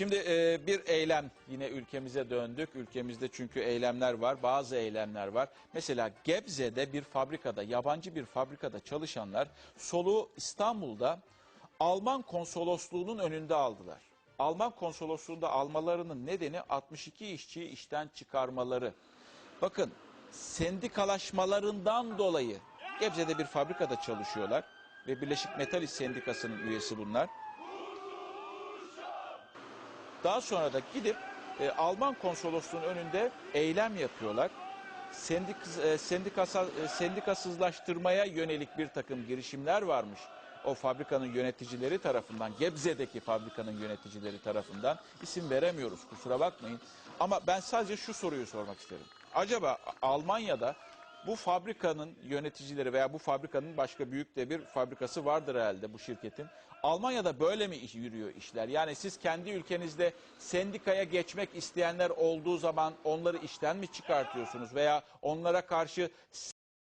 Şimdi e, bir eylem yine ülkemize döndük. Ülkemizde çünkü eylemler var, bazı eylemler var. Mesela Gebze'de bir fabrikada, yabancı bir fabrikada çalışanlar soluğu İstanbul'da Alman konsolosluğunun önünde aldılar. Alman konsolosluğunda almalarının nedeni 62 işçiyi işten çıkarmaları. Bakın sendikalaşmalarından dolayı Gebze'de bir fabrikada çalışıyorlar ve Birleşik Metal İş Sendikası'nın üyesi bunlar. Daha sonra da gidip e, Alman konsolosluğunun önünde eylem yapıyorlar. Sendik, e, sendikasal, e, sendikasızlaştırmaya yönelik bir takım girişimler varmış. O fabrikanın yöneticileri tarafından, Gebze'deki fabrikanın yöneticileri tarafından isim veremiyoruz kusura bakmayın. Ama ben sadece şu soruyu sormak isterim. Acaba Almanya'da bu fabrikanın yöneticileri veya bu fabrikanın başka büyük de bir fabrikası vardır herhalde bu şirketin. Almanya'da böyle mi iş yürüyor işler? Yani siz kendi ülkenizde sendikaya geçmek isteyenler olduğu zaman onları işten mi çıkartıyorsunuz veya onlara karşı